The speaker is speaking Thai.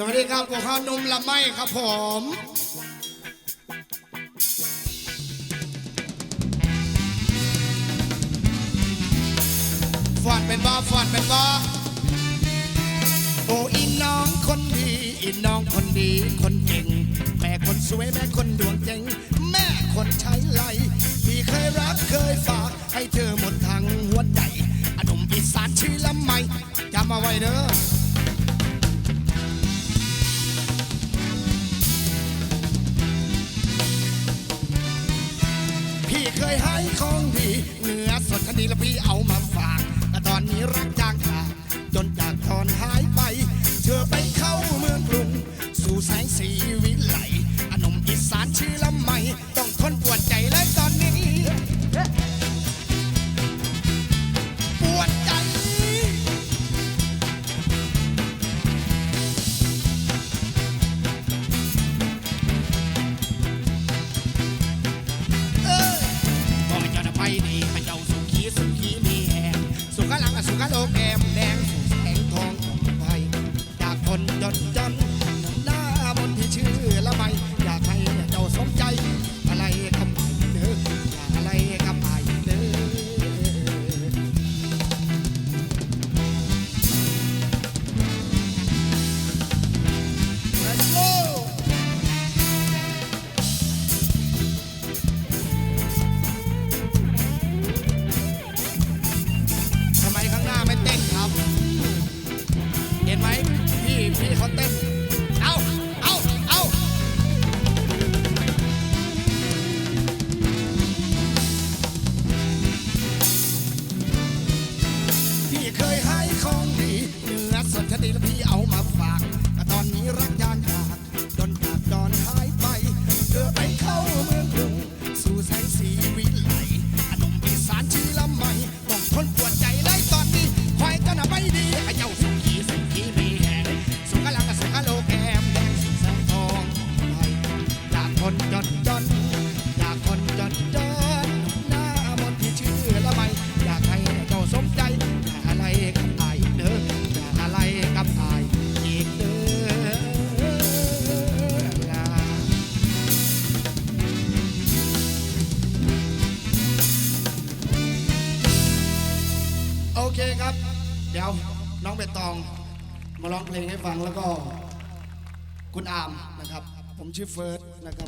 สวัสดีครับพวกเขานุ่มละไม่ครับผมฟอนเป็นบอฟอนเป็นบอโอ้อีน้องคนดีอีน้องคนดีคนเก่งแม่คนสวยแม่คนดวงเจ๋งแม่คนใช้ไหลพี่เคยรักเคยฝาก ให้เธอหมดทางหัวใจอหนุ่มอีสานชื่อละไม่จำเอาไว้เด้อ พี่เคยให้ของดีเนื้อสดชนิดแล้วพี่เอามาฝากแต่ตอนนี้รักจางขาดจนจากตอนหายไป เธอไปเข้าเมืองกรุง สู่แสงสีวิ ดีให้เจ้าสุขีสุขีมีแหงสุขหลังสุขโลกแก้มแดง พี่เขาเต้น เอาเอาเอาพี่เคยให้ของดีเนื้อสดชนิดแล้วพี่เอามาฝากแต่ตอนนี้รักยางขาดจนขาดจอนหายไป เธอไปเข้าเมืองกรุงสู่แสงสีวิไล โอเคครับ เดี๋ยวน้องเบตอง มาร้องเพลงให้ฟังแล้วก็คุณอามนะครับ ผมชื่อเฟิร์สนะครับ